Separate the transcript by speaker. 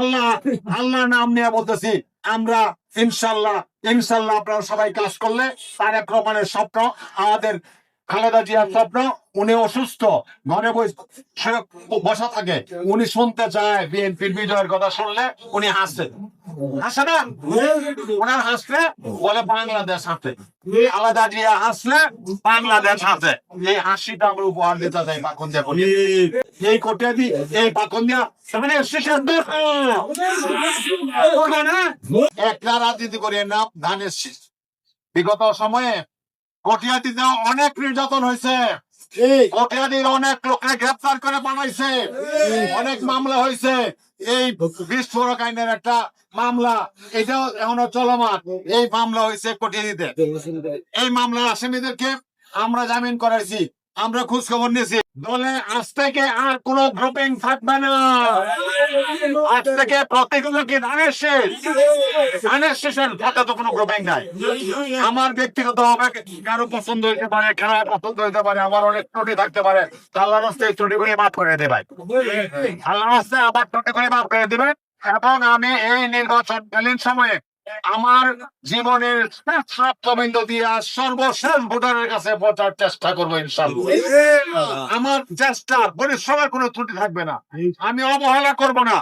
Speaker 1: আল্লাহ আল্লাহ নাম নিয়ে বলতেছি, আমরা ইনশাল্লাহ ইনশাল্লাহ আপনারা সবাই কাজ করলে তারেক রহমানের স্বপ্ন, আমাদের খালেদা জিয়ার স্বপ্ন, উনি অসুস্থ, ঘরে বসা থাকে, উনি শুনতে চায়, বিএনপির বিজয়ের কথা শুনলে উনি হাসে। হাসে না? ওনার হাসলে বলে বাংলাদেশ হাসে। আলাদা জিয়া হাসলে বাংলাদেশ হাসে। এই হাসিটা আমরা উপহার দিতে চাই পাখন বলি। এই কোটে দি এই পাখন দিয়া মানে শেষের একটা রাজনীতি করি না ধানের শীষ। বিগত সময়ে কটিয়াদিতে অনেক নির্যাতন হয়েছে। কটিয়াদির অনেক লোককে গ্রেপ্তার করে বানাইছে। অনেক মামলা হয়েছে। এই বিস্ফোরক আইনের একটা মামলা এটাও এখনও চলমান। এই মামলা হয়েছে কটিয়াদিতে এই মামলার আসামিদেরকে আমরা জামিন করাইছি। আমরা খোঁজ খবর নিয়েছি। দলে আজ থেকে আর কোন গ্রুপিং থাকবে না। আজ থেকে ধানের শেষ? ধানের শেষের থাকে তো কোনো গ্রুপিং নাই। আমার ব্যক্তিগত হবে কারও পছন্দ হইতে পারে খেলার পছন্দ হইতে পারে, আমার অনেক ত্রুটি থাকতে পারে। আল্লাহ রাস্তায় ত্রুটি করে মাফ করে দেবে আল্লাহ রাস্তায় আবার ত্রুটি করে মাফ করে দিবেন। এবং আমি এই নির্বাচনকালীন সময়ে আমার জীবনের ছাত্রবৃন্দ দিয়ে সর্বশেষ ভোটারের কাছে পৌঁছার চেষ্টা করব ইনশাল্লাহ আমার চেষ্টা পরিশ্রমের কোনো ত্রুটি থাকবে না। আমি অবহেলা করব না।